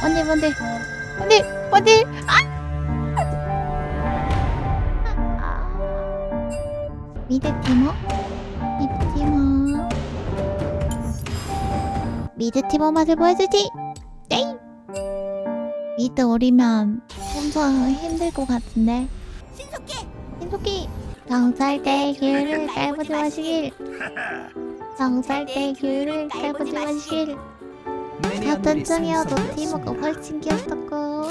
뭔데 뭔데? 뭔데 뭔데? 아! 아. 미드 티머? 미드 티머? 미드 티머 맛을 보여주지! 네 미드 어리면 엄청 힘들 것 같은데? 신속히! 신속히! 정살대기를 깔보지 마시길! 정살대기를 깔보지 마시길 같은 중이어도 티모가 훨씬 귀엽다고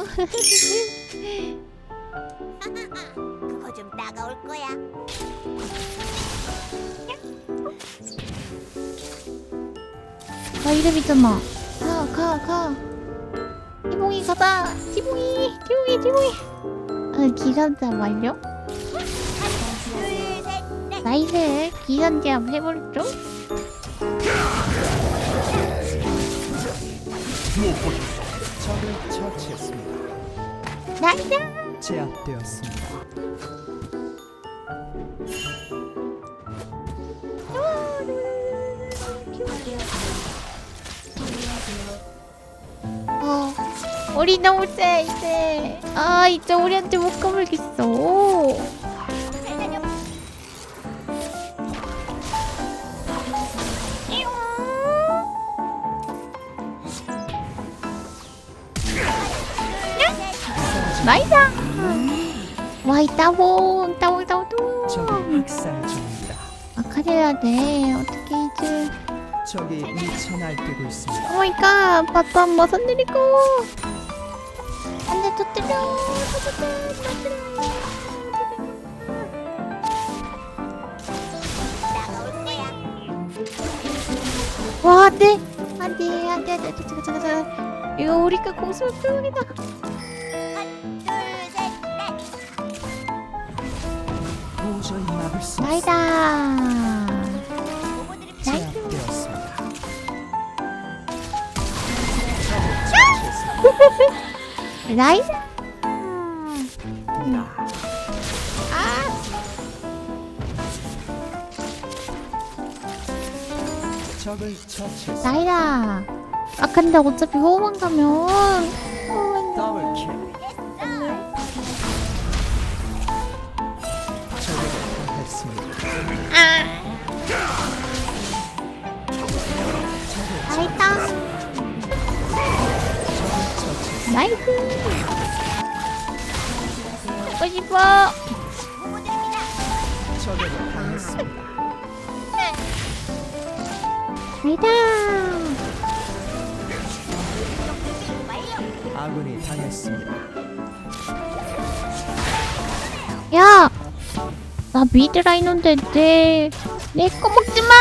그거 좀 따가울 거야. 나 이름 있잖아 가가가 티몽이 가자 티몽이 티몽이 티몽이 아 기선제 완료? 둘, 셋, 넷. 나이스 한번 해볼죠? 적을 처치했습니다. 나이스 제압되었습니다. 어 우리 너무 세 이제 아 이제 우리한테 못 가물겠어 나이스 와이 따봉 따봉 따봉 적이 학살 중입니다. 아카리해야 돼. 어떻게 이제. 적이 미쳐 날뛰고 있습니다. 오마이갓 바텀 한번 선드리고. 안돼 터뜨려. 터뜨려 터뜨려. 와 안돼. 안돼 안돼 안돼. 잠깐 잠깐 잠깐. 이거 우리가 공수를 표현이다 도저히 막을 수 없습니다. 나이다. 제압되었습니다. 나이스 적을 처치했습니다. 나이다 아 근데 어차피 호흡만 가면 나이스 먹고 싶어. 나이다 완료. 아군이 당했습니다. 야! 나 미드라이너인데 내, 내 거 먹지 마!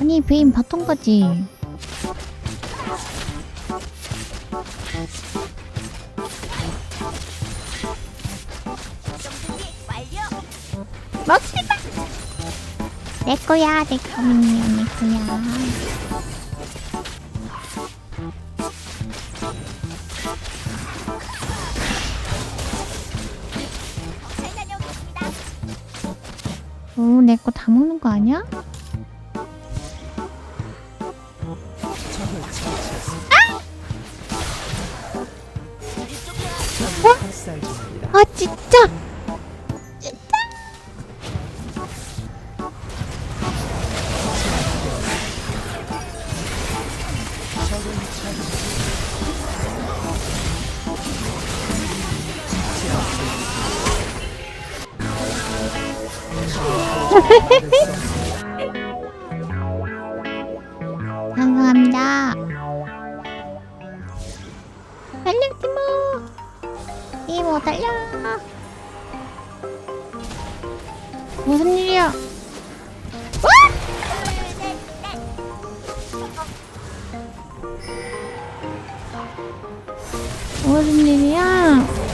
아니, 베인 바통 가지. 내 거야, 내 거민요, 내 거야. 오, 내 거 다 먹는 거 아니야? 학살 중입니다. 아, 진짜! 감사합니다. 달려, 티모! 티모, 달려! 무슨 일이야? 무슨 일이야?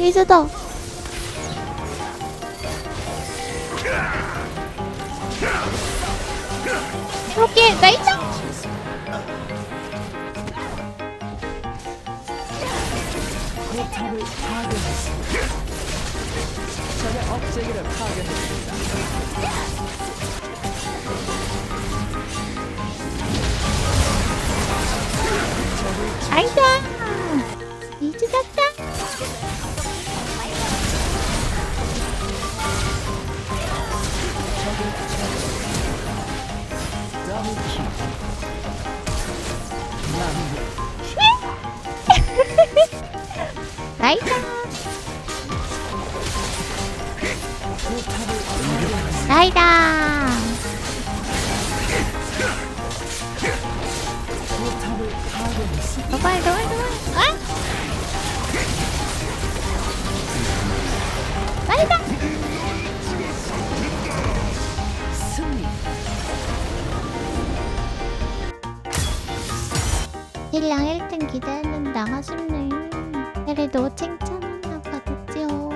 이즈다. 이렇게 나이스. 적의 업체기를 파괴했습니다. ライダー。 하죠.